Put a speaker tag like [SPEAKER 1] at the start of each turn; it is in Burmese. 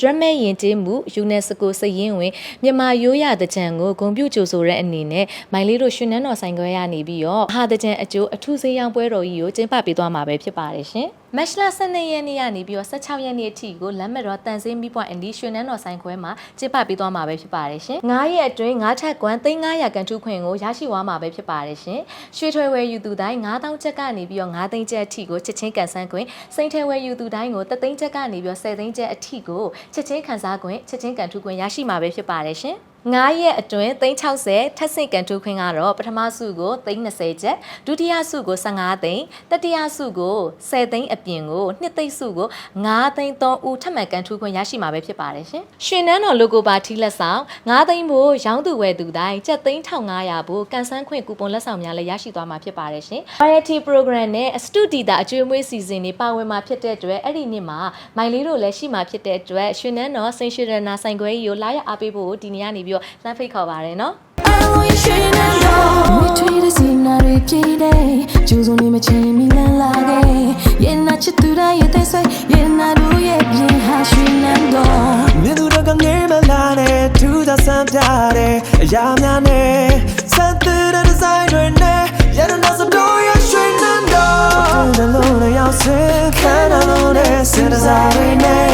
[SPEAKER 1] ဒရမဲယဉ်ကျေးမှု UNESCO စည်ရင်းဝင်မြန်မာရိုးရာတကြံကိုဂုံပြုကြိုဆိုတဲ့အနေနဲ့မိုင်လေးတို့ရွှေနန်းတော်ဆိုင်ခွဲရနေပြီးတော့ဟာတကြံအကျိုးအထူးစေးရောင်းပွဲတော်ကြီးကိုကျင်းပပေးသွားမှာပဲဖြစ်ပါတယ်ရှင် မတ်လ12ရက်နေ့ကနေပြီးတော့16ရက်နေ့အထိကိုလမ်းမတော်တန်စင်းမိပွိုင်အန်ဒီရွှေနန်းတော်ဆိုင်ခွဲမှာကျင်းပပေးသွားမှာပဲဖြစ်ပါတယ်ရှင်9ရက်အတွင်း9ထက်ကွမ်း3900ကန်ထူးခွင့်ကိုရရှိသွားမှာပဲဖြစ်ပါတယ်ရှင်ရွှေထွဲဝဲယူသူတိုင်း9000ချက်ကနေပြီးတော့9သိန်းချက်အထိကိုချက်ချင်းကန်ဆန်းခွင့်စိန်ထဲဝဲယူသူတိုင်းကို3သိန်းချက်ကနေပြီးတော့10သိန်းချက်အထိကိုချက်ချင်းခန်းစားခွင့်ချက်ချင်းကန်ထူးခွင့်ရရှိမှာပဲဖြစ်ပါတယ်ရှင် 9ရက်အတွင်း360ထပ်ဆင့်ကန်ထူးခွင့်ကတော့ပထမစုကို320ချက်ဒုတိယစုကို15သိန်းတတိယစုကို10သိန်းအပြင်ကိုနှစ်သိန်းစုကို9သိန်း3ဦးထပ်မံကန်ထူးခွင့်ရရှိမှာပဲဖြစ်ပါတယ်ရှင်ရွှေနန်းတော် logo ပါထီးလက်ဆောင်9သိန်းဖို့ရောင်းသူဝယ်သူတိုင်းကျပ်သိန်း1500ဖို့ကန်ဆန်းခွင့်ကူပွန်လက်ဆောင်များလည်းရရှိသွားမှာဖြစ်ပါတယ်ရှင် variety program နဲ့ student အကျွေးမွေးစီစဉ်တွေပါဝင်မှာဖြစ်တဲ့အတွက်အဲ့ဒီနေ့မှာမိုင်လေးတို့လည်းရှိမှာဖြစ်တဲ့အတွက်ရွှေနန်းတော်စိန်ရွှေရနာဆိုင်ခွဲကြီးကိုလာရအားပေးဖို့ဒီနေ့ကနေပြီးတော့လမ်းဖိတ်ခေါ်ပါတယ်နော်
[SPEAKER 2] We treat us in a repeated ကျူစုံနေမချင်းမီလန်လာခဲ့ရင်နာချစ်သူတိုင်းရဲ့တဲ့ဆွဲရင်နာတို့ရဲ့ပြင်ဟာရွှေနန်းတော်
[SPEAKER 3] မြင်သူတို့ကငယ်မလာနဲ့ထူးသာဆန်းပြတဲ့အရာများနဲ့စံသစ်တဲ့ဒီဇိုင်းတွေနဲ့ရန်နာစတိုးရရွှေနန်းတော်တူလုံးနဲ့ရောက်စင်ခန်းလုံးနဲ့စင်တစား